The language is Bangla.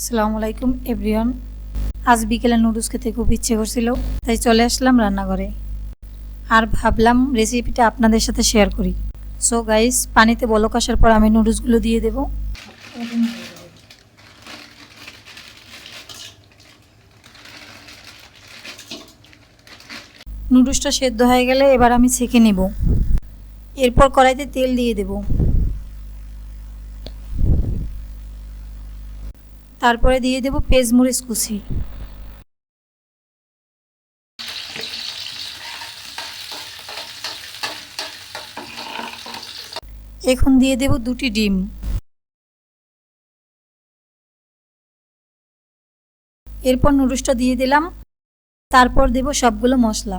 আসসালামু আলাইকুম, এভরিওয়ান। আজ বিকেলে নুডলস খেতে খুব ইচ্ছে করছিল, তাই চলে আসলাম রান্নাঘরে। আর ভাবলাম রেসিপিটা আপনাদের সাথে শেয়ার করি। সো গাইস পানিতে বলক আসার পর আমি নুডলসগুলো দিয়ে দেব। নুডলসটা সেদ্ধ হয়ে গেলে এবার আমি ছেঁকে নেব। এরপর কড়াইতে তেল দিয়ে দেব। তারপরে দিয়ে দেব পেঁয়াজ, মরিচ কুচি। এখন দিয়ে দেব দুটি ডিম। এরপর নুডলসটা দিয়ে দিলাম। তারপর দেব সবগুলো মশলা।